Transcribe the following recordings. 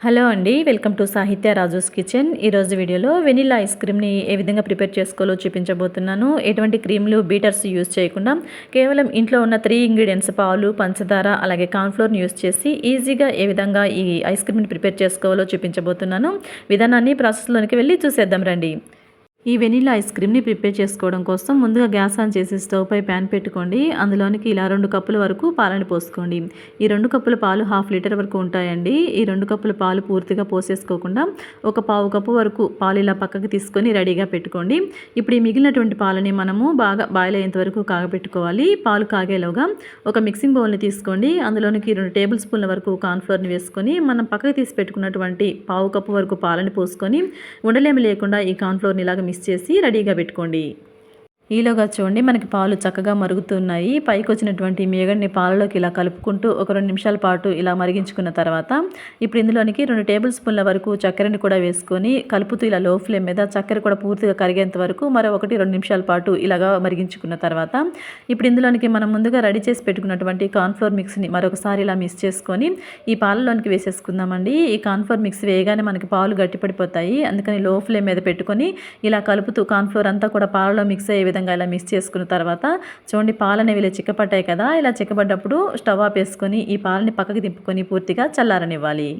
Hello అండి welcome to సాహిత్య Raju's kitchen. ఈరోజు వీడియోలో వెనిలా ఐస్ క్రీమ్ని ఏ విధంగా ప్రిపేర్ చేసుకోవాలో చూపించబోతున్నాను. ఎటువంటి క్రీమ్లు బీటర్స్ యూస్ చేయకుండా కేవలం ఇంట్లో ఉన్న త్రీ ఇంగ్రీడియంట్స్ పాలు పంచదార అలాగే కార్న్ఫ్లోర్ని యూస్ చేసి ఈజీగా ఏ విధంగా ఈ ఐస్ క్రీమ్ని ప్రిపేర్ చేసుకోవాలో చూపించబోతున్నాను. విధానాన్ని ప్రాసెస్లోనికి వెళ్ళి చూసేద్దాం రండి. ఈ వెనీలా ఐస్ క్రీమ్ని ప్రిపేర్ చేసుకోవడం కోసం ముందుగా గ్యాస్ ఆన్ చేసి స్టవ్ పై ప్యాన్ పెట్టుకోండి. అందులోనికి ఇలా రెండు కప్పుల వరకు పాలని పోసుకోండి. ఈ రెండు కప్పుల పాలు హాఫ్ లీటర్ వరకు ఉంటాయండి. ఈ రెండు కప్పుల పాలు పూర్తిగా పోసేసుకోకుండా ఒక పావు కప్పు వరకు పాలు ఇలా పక్కకి తీసుకొని రెడీగా పెట్టుకోండి. ఇప్పుడు ఈ మిగిలినటువంటి పాలని మనము బాగా బాయిల్ అయ్యేంత వరకు కాగబెట్టుకోవాలి పాలు కాగేలోగా ఒక మిక్సింగ్ బౌల్ని తీసుకోండి. అందులోనికి రెండు టేబుల్ స్పూన్ల వరకు కార్న్ఫ్లోర్ని వేసుకొని మనం పక్కకి తీసి పెట్టుకున్నటువంటి పావు కప్పు వరకు పాలని పోసుకొని ఉండలేమి లేకుండా ఈ కార్న్ఫ్లోర్ని ఇలాగ మిక్స్ చేసి రెడీగా పెట్టుకోండి. ఈలోగా చూడండి మనకి పాలు చక్కగా మరుగుతున్నాయి. పైకి వచ్చినటువంటి మేగడిని పాలలోకి ఇలా కలుపుకుంటూ ఒక రెండు నిమిషాల పాటు ఇలా మరిగించుకున్న తర్వాత ఇప్పుడు ఇందులోనికి రెండు టేబుల్ స్పూన్ల వరకు చక్కెరని కూడా వేసుకొని కలుపుతూ ఇలా లో ఫ్లేమ్ మీద చక్కెర కూడా పూర్తిగా కరిగేంత వరకు మరో ఒకటి రెండు నిమిషాల పాటు ఇలాగా మరిగించుకున్న తర్వాత ఇప్పుడు ఇందులోనికి మనం ముందుగా రెడీ చేసి పెట్టుకున్నటువంటి కాన్ఫ్లోర్ మిక్స్ని మరొకసారి ఇలా మిక్స్ చేసుకొని ఈ పాలలోనికి వేసేసుకుందామండి. ఈ కాన్ఫ్లోర్ మిక్స్ వేయగానే మనకి పాలు గట్టిపడిపోతాయి. అందుకని లో ఫ్లేమ్ మీద పెట్టుకొని ఇలా కలుపుతూ కాన్ఫ్లోర్ అంతా కూడా పాలలో మిక్స్ అయ్యే విధంగా ఇలా మిక్స్ చేసుకున్న తర్వాత చూడండి పాలు అనేవి ఇలా చిక్కపడ్డాయి కదా ఇలా చిక్కబడ్డప్పుడు స్టవ్ ఆఫ్ వేసుకొని ఈ పాలని పక్కకి దింపుకొని పూర్తిగా చల్లారనివ్వాలి.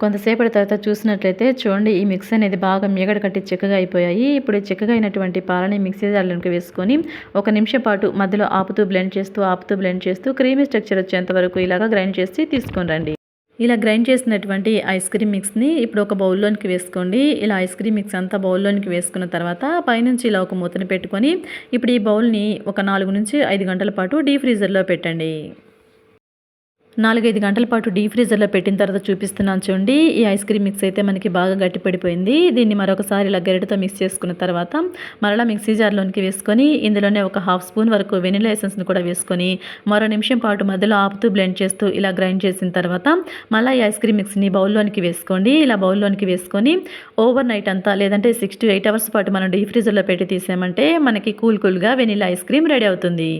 కొంతసేపటి తర్వాత చూసినట్లయితే చూడండి ఈ మిక్స్ అనేది బాగా మీగడ కట్టి చిక్కగా అయిపోయాయి. ఇప్పుడు చిక్కగా అయినటువంటి పాలని మిక్సీ జార్లోకి వేసుకొని ఒక నిమిషం పాటు మధ్యలో ఆపుతూ బ్లెండ్ చేస్తూ ఆపుతూ బ్లెండ్ చేస్తూ క్రీమీ స్ట్రక్చర్ వచ్చేంత వరకు ఇలాగా గ్రైండ్ చేసి తీసుకొని రండి. ఇలా గ్రైండ్ చేసినటువంటి ఐస్ క్రీమ్ మిక్స్ని ఇప్పుడు ఒక బౌల్లోనికి వేసుకోండి. ఇలా ఐస్ క్రీమ్ మిక్స్ అంతా బౌల్లోనికి వేసుకున్న తర్వాత పైనుంచి ఇలా ఒక మూతను పెట్టుకొని ఇప్పుడు ఈ బౌల్ని ఒక నాలుగు నుంచి ఐదు గంటల పాటు డీ ఫ్రీజర్లో పెట్టండి. నాలుగైదు గంటల పాటు డీ ఫ్రీజర్లో పెట్టిన తర్వాత చూపిస్తున్నాను చూడండి. ఈ ఐస్ క్రీమ్ మిక్స్ అయితే మనకి బాగా గట్టిపడిపోయింది. దీన్ని మరొకసారి ఇలా గరిటతో మిక్స్ చేసుకున్న తర్వాత మరలా మిక్సీ జార్లోనికి వేసుకొని ఇందులోనే ఒక హాఫ్ స్పూన్ వరకు వెనిలా ఎసెన్స్ని కూడా వేసుకొని మరో నిమిషం పాటు మధ్యలో ఆపుతూ బ్లెండ్ చేస్తూ ఇలా గ్రైండ్ చేసిన తర్వాత మళ్ళీ ఈ ఐస్ క్రీమ్ మిక్స్ని బౌల్లోనికి వేసుకోండి. ఇలా బౌల్లోనికి వేసుకొని ఓవర్ నైట్ అంతా లేదంటే సిక్స్ టు ఎయిట్ అవర్స్ పాటు మనం డీ ఫ్రీజర్లో పెట్టి తీసామంటే మనకి కూల్ కూల్గా వెనిలా ఐస్ క్రీమ్ రెడీ అవుతుంది.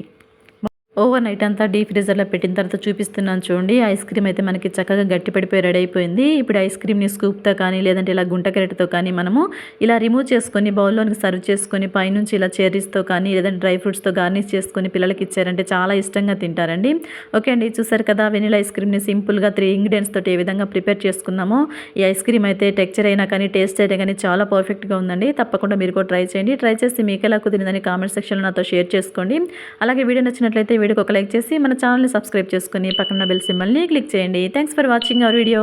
ఓవర్ నైట్ అంతా డీప్ ఫ్రీజర్లో పెట్టిన తర్వాత చూపిస్తున్నాను చూడండి. ఐస్ క్రీమ్ అయితే మనకి చక్కగా గట్టిపడిపోయి రెడీ అయిపోయింది. ఇప్పుడు ఐస్ క్రీమ్ని స్కూప్తో కానీ లేదంటే ఇలా గుంట కానీ మనము ఇలా రిమూవ్ చేసుకొని బౌల్లోనికి సర్వ్ చేసుకొని పైనుంచి ఇలా చెర్రీస్తో కానీ లేదంటే డ్రై ఫ్రూట్స్తో గార్నిష్ చేసుకొని పిల్లలకి ఇచ్చారంటే చాలా ఇష్టంగా తింటారండి. ఓకే అండి చూసారు కదా వెనిలా ఐస్ క్రీమ్ని సింపుల్గా త్రీ ఇంగ్రీడియంట్స్ తోటి ఏ విధంగా ప్రిపేర్ చేసుకున్నామో. ఈ ఐస్ క్రీమ్ అయితే టెక్చర్ అయినా కానీ టేస్ట్ అయినా కానీ చాలా పర్ఫెక్ట్గా ఉందండి. తప్పకుండా మీరు కూడా ట్రై చేయండి. ట్రై చేసి మీకు ఎలా కుదిరిందని కామెంట్ సెక్షన్లో నాతో షేర్ చేసుకోండి. అలాగే వీడియో నచ్చినట్లయితే వీడియోకి ఒక లైక్ చేసి మన ఛానల్ని సబ్స్క్రైబ్ చేసుకుని పక్కన బెల్ సింబల్ని క్లిక్ చేయండి. Thanks for watching our video